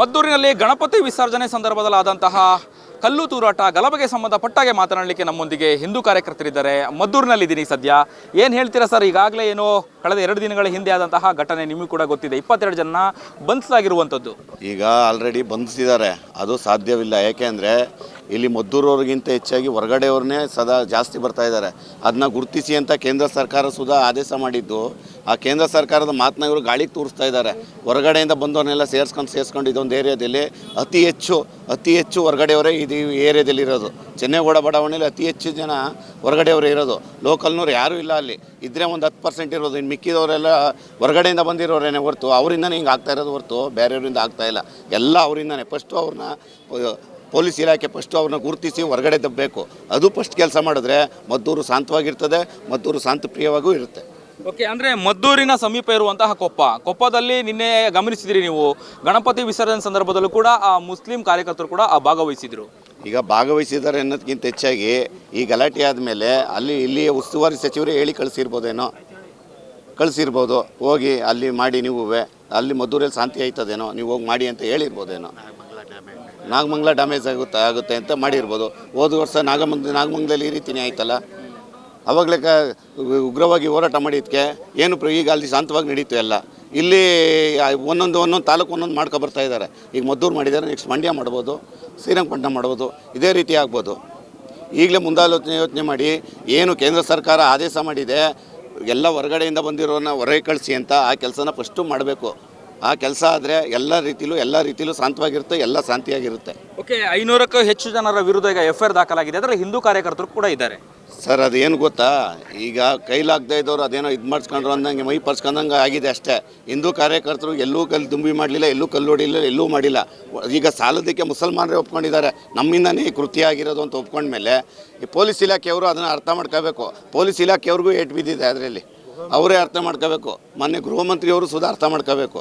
ಮದ್ದೂರಿನಲ್ಲಿ ಗಣಪತಿ ವಿಸರ್ಜನೆ ಸಂದರ್ಭದಲ್ಲಿ ಆದಂತಹ ಕಲ್ಲು ತೂರಾಟ, ಗಲಭೆಗೆ ಸಂಬಂಧಪಟ್ಟಾಗೆ ಮಾತನಾಡಲಿಕ್ಕೆ ನಮ್ಮೊಂದಿಗೆ ಹಿಂದೂ ಕಾರ್ಯಕರ್ತರಿದ್ದಾರೆ. ಮದ್ದೂರಿನಲ್ಲಿದ್ದೀನಿ ಸದ್ಯ. ಏನು ಹೇಳ್ತೀರಾ ಸರ್, ಈಗಾಗಲೇ ಏನು ಕಳೆದ ಎರಡು ದಿನಗಳ ಹಿಂದೆ ಆದಂತಹ ಘಟನೆ ನಿಮಗೂ ಕೂಡ ಗೊತ್ತಿದೆ. ಇಪ್ಪತ್ತೆರಡು ಜನ ಬಂಧಿಸಲಾಗಿರುವಂಥದ್ದು ಈಗ ಆಲ್ರೆಡಿ ಬಂಧಿಸಿದ್ದಾರೆ. ಅದು ಸಾಧ್ಯವಿಲ್ಲ. ಯಾಕೆ ಅಂದರೆ ಇಲ್ಲಿ ಮದ್ದೂರವ್ರಿಗಿಂತ ಹೆಚ್ಚಾಗಿ ಹೊರಗಡೆಯವ್ರನ್ನೇ ಸದಾ ಜಾಸ್ತಿ ಬರ್ತಾ ಇದ್ದಾರೆ. ಅದನ್ನ ಗುರುತಿಸಿ ಅಂತ ಕೇಂದ್ರ ಸರ್ಕಾರ ಸುಧಾ ಆದೇಶ ಮಾಡಿದ್ದು. ಆ ಕೇಂದ್ರ ಸರ್ಕಾರದ ಮಾತನ್ನ ಇವರು ಗಾಳಿಗೆ ತೋರಿಸ್ತಾ ಇದ್ದಾರೆ. ಹೊರಗಡೆಯಿಂದ ಬಂದವ್ರನ್ನೆಲ್ಲ ಸೇರಿಸ್ಕೊಂಡು ಸೇರಿಸ್ಕೊಂಡು ಇದೊಂದು ಏರಿಯಾದಲ್ಲಿ ಅತಿ ಹೆಚ್ಚು ಅತಿ ಹೆಚ್ಚು ಹೊರಗಡೆಯವರೇ ಇದು ಏರಿಯಾದಲ್ಲಿ ಇರೋದು. ಚೆನ್ನೈಗೌಡ ಬಡಾವಣೆಯಲ್ಲಿ ಅತಿ ಹೆಚ್ಚು ಜನ ಹೊರಗಡೆಯವರು ಇರೋದು. ಲೋಕಲ್ನವ್ರು ಯಾರೂ ಇಲ್ಲ ಅಲ್ಲಿ. ಇದ್ರೆ ಒಂದು ಹತ್ತು ಪರ್ಸೆಂಟ್ ಇರೋದು. ಇನ್ನು ಮಿಕ್ಕಿದವರೆಲ್ಲ ಹೊರಗಡೆಯಿಂದ ಬಂದಿರೋರೇನೆ ಹೊರ್ತು. ಅವರಿಂದನೇ ಹಿಂಗೆ ಆಗ್ತಾ ಇರೋದು ಹೊರ್ತು. ಬೇರೆಯವರಿಂದ ಆಗ್ತಾ ಇಲ್ಲ. ಎಲ್ಲ ಅವರಿಂದನೇ. ಫಸ್ಟು ಅವ್ರನ್ನ ಪೊಲೀಸ್ ಇಲಾಖೆ ಫಸ್ಟು ಅವ್ರನ್ನ ಗುರುತಿಸಿ ಹೊರಗಡೆ ದಬ್ಬಬೇಕು ಅದು ಫಸ್ಟ್ ಕೆಲಸ ಮಾಡಿದ್ರೆ ಮದ್ದೂರು ಶಾಂತವಾಗಿರ್ತದೆ ಮದ್ದೂರು ಶಾಂತಪ್ರಿಯವಾಗೂ ಇರುತ್ತೆ. ಓಕೆ ಅಂದರೆ ಮದ್ದೂರಿನ ಸಮೀಪ ಇರುವಂತಹ ಕೊಪ್ಪ. ಕೊಪ್ಪದಲ್ಲಿ ನಿನ್ನೆ ಗಮನಿಸಿದಿರಿ ನೀವು. ಗಣಪತಿ ವಿಸರ್ಜನೆ ಸಂದರ್ಭದಲ್ಲೂ ಕೂಡ ಆ ಮುಸ್ಲಿಂ ಕಾರ್ಯಕರ್ತರು ಕೂಡ ಆ ಭಾಗವಹಿಸಿದರು. ಈಗ ಭಾಗವಹಿಸಿದ್ದಾರೆ ಅನ್ನೋದಕ್ಕಿಂತ ಹೆಚ್ಚಾಗಿ ಈ ಗಲಾಟೆ ಆದಮೇಲೆ ಅಲ್ಲಿ ಇಲ್ಲಿ ಉಸ್ತುವಾರಿ ಸಚಿವರು ಹೇಳಿ ಕಳಿಸಿರ್ಬೋದೇನೋ? ಕಳಿಸಿರ್ಬೋದು. ಹೋಗಿ ಅಲ್ಲಿ ಮಾಡಿ ನೀವು ಅಲ್ಲಿ ಮದ್ದೂರಲ್ಲಿ ಶಾಂತಿ ಆಯ್ತದೇನೋ? ನೀವು ಹೋಗಿ ಮಾಡಿ ಅಂತ ಹೇಳಿರ್ಬೋದೇನೋ? ನಾಗಮಂಗಲ ಡ್ಯಾಮೇಜ್ ಆಗುತ್ತೆ ಆಗುತ್ತೆ ಅಂತ ಮಾಡಿರ್ಬೋದು. ಹೋದ ವರ್ಷ ನಾಗಮಂಗ, ನಾಗಮಂಗಲದಲ್ಲಿ ಈ ರೀತಿನೇ ಆಯ್ತಲ್ಲ? ಅವಾಗಲೇ ಉಗ್ರವಾಗಿ ಹೋರಾಟ ಮಾಡಿದ್ದಕ್ಕೆ ಏನು ಪ್ರ, ಈಗ ಅಲ್ಲಿ ಶಾಂತವಾಗಿ ನಡೀತು ಎಲ್ಲ ಇಲ್ಲಿ ಒಂದೊಂದು ಒಂದೊಂದು ತಾಲೂಕು ಒಂದೊಂದು ಮಾಡ್ಕೊ ಬರ್ತಾ ಇದ್ದಾರೆ. ಈಗ ಮದ್ದೂರು ಮಾಡಿದ್ದಾರೆ ನೆಕ್ಸ್ಟ್ ಮಂಡ್ಯ ಮಾಡ್ಬೋದು, ಶ್ರೀರಂಗಪಟ್ಟಣ ಮಾಡ್ಬೋದು, ಇದೇ ರೀತಿ ಆಗ್ಬೋದು. ಈಗಲೇ ಮುಂದಾಲೋಚನೆ, ಯೋಚನೆ ಮಾಡಿ, ಏನು ಕೇಂದ್ರ ಸರ್ಕಾರ ಆದೇಶ ಮಾಡಿದೆ, ಎಲ್ಲ ಹೊರಗಡೆಯಿಂದ ಬಂದಿರೋನ ಹೊರಗೆ ಕಳಿಸಿ ಅಂತ ಆ ಕೆಲಸನ ಫಸ್ಟು ಮಾಡಬೇಕು. ಆ ಕೆಲಸ ಆದರೆ ಎಲ್ಲ ರೀತಿಲೂ ಎಲ್ಲ ರೀತಿಲೂ ಶಾಂತವಾಗಿರುತ್ತೆ ಎಲ್ಲ ಶಾಂತಿಯಾಗಿರುತ್ತೆ. ಓಕೆ ಐನೂರಕ್ಕೂ ಹೆಚ್ಚು ಜನರ ವಿರುದ್ಧ ಈಗ ಎಫ್ ದಾಖಲಾಗಿದೆ. ಅದರಲ್ಲಿ ಹಿಂದೂ ಕಾರ್ಯಕರ್ತರು ಕೂಡ ಇದ್ದಾರೆ. ಸರ್ ಅದೇನು ಗೊತ್ತಾ? ಈಗ ಕೈಲಾಗದೇ ಇದ್ದವ್ರು ಅದೇನೋ ಇದು ಮಾಡಿಸ್ಕೊಂಡ್ರು ಅಂದಂಗೆ ಮೈ ಪರ್ಸ್ಕೊಂಡಂಗೆ ಆಗಿದೆ ಅಷ್ಟೇ. ಹಿಂದೂ ಕಾರ್ಯಕರ್ತರು ಎಲ್ಲೂ ಕಲ್ಲು ತುಂಬಿ ಮಾಡಲಿಲ್ಲ ಎಲ್ಲೂ ಕಲ್ಲು ಹೊಡಿಲಿಲ್ಲ ಎಲ್ಲೂ ಮಾಡಿಲ್ಲ. ಈಗ ಸಾಲದಕ್ಕೆ ಮುಸಲ್ಮಾನರೇ ಒಪ್ಕೊಂಡಿದ್ದಾರೆ. ನಮ್ಮಿಂದನೇ ಈ ಕೃತ್ಯ ಆಗಿರೋದು ಅಂತ ಒಪ್ಕೊಂಡ್ಮೇಲೆ ಈ ಪೊಲೀಸ್ ಇಲಾಖೆಯವರು ಅದನ್ನು ಅರ್ಥ ಮಾಡ್ಕೋಬೇಕು. ಪೊಲೀಸ್ ಇಲಾಖೆಯವ್ರಿಗೂ ಏಟು ಬಿದ್ದಿದೆ ಅದರಲ್ಲಿ. ಅವರೇ ಅರ್ಥ ಮಾಡ್ಕೋಬೇಕು. ಮೊನ್ನೆ ಗೃಹ ಮಂತ್ರಿಯವರು ಸುಧಾ ಅರ್ಥ ಮಾಡ್ಕೋಬೇಕು.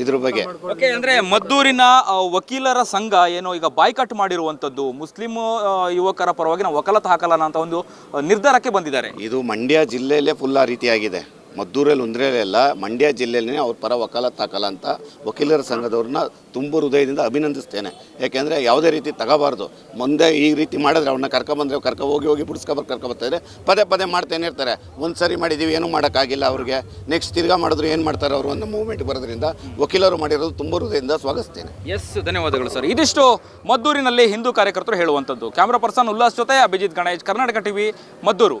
ಇದ್ರ ಬಗ್ಗೆ. ಓಕೆ ಅಂದ್ರೆ ಮದ್ದೂರಿನ ಆ, ವಕೀಲರ ಸಂಘ ಏನು ಈಗ ಬಾಯ್ಕಟ್ ಮಾಡಿರುವಂತದ್ದು ಮುಸ್ಲಿಂ ಆ, ಯುವಕರ ಪರವಾಗಿ ನಾವು ವಕಾಲತ್ ಹಾಕಲ್ಲ ಅಂತ ಒಂದು ಆ, ನಿರ್ಧಾರಕ್ಕೆ ಬಂದಿದ್ದಾರೆ. ಇದು ಮಂಡ್ಯ ಜಿಲ್ಲೆಯಲ್ಲೇ ಫುಲ್ ಆ ರೀತಿಯಾಗಿದೆ. ಮದ್ದೂರಲ್ಲಿ ಒಂದ್ರಲ್ಲ ಮಂಡ್ಯ ಜಿಲ್ಲೆಯಲ್ಲಿ ಅವ್ರ ಪರ ವಕಾಲತ್ತಾಕಲ್ಲ ಅಂತ ವಕೀಲರ ಸಂಘದವ್ರನ್ನ ತುಂಬ ಹೃದಯದಿಂದ ಅಭಿನಂದಿಸ್ತೇನೆ. ಯಾಕೆಂದರೆ ಯಾವುದೇ ರೀತಿ ತಗೋಬಾರ್ದು. ಮುಂದೆ ಈ ರೀತಿ ಮಾಡಿದ್ರೆ ಅವ್ರನ್ನ ಕರ್ಕೊಬಂದ್ರೆ ಕರ್ಕೊ ಹೋಗಿ ಹೋಗಿ ಬಿಡಿಸ್ಕೊಬರ್ ಕರ್ಕೊಬರ್ತಾರೆ ಪದೇ ಪದೇ ಮಾಡ್ತೇನೆ ಇರ್ತಾರೆ. ಒಂದು ಸರಿ ಮಾಡಿದ್ದೀವಿ ಏನೂ ಮಾಡೋಕ್ಕಾಗಿಲ್ಲ ಅವ್ರಿಗೆ. ನೆಕ್ಸ್ಟ್ ತಿರ್ಗಾ ಮಾಡಿದ್ರು ಏನು ಮಾಡ್ತಾರೆ ಅವರು ಒಂದು ಮೂವ್ಮೆಂಟ್ ಬರೋದ್ರಿಂದ ವಕೀಲರು ಮಾಡಿರೋದು ತುಂಬ ಹೃದಯದಿಂದ ಸ್ವಾಗತಿಸ್ತೇನೆ. ಎಸ್ ಧನ್ಯವಾದಗಳು ಸರ್ ಇದಿಷ್ಟು ಮದ್ದೂರಿನಲ್ಲಿ ಹಿಂದೂ ಕಾರ್ಯಕರ್ತರು ಹೇಳುವಂಥದ್ದು. ಕ್ಯಾಮ್ರಾ ಪರ್ಸನ್ ಉಲ್ಲಾಸ್ ಜೊತೆ ಅಭಿಜಿತ್ ಗಣೇಶ್, ಕರ್ನಾಟಕ ಟಿವಿ ಮದ್ದೂರು.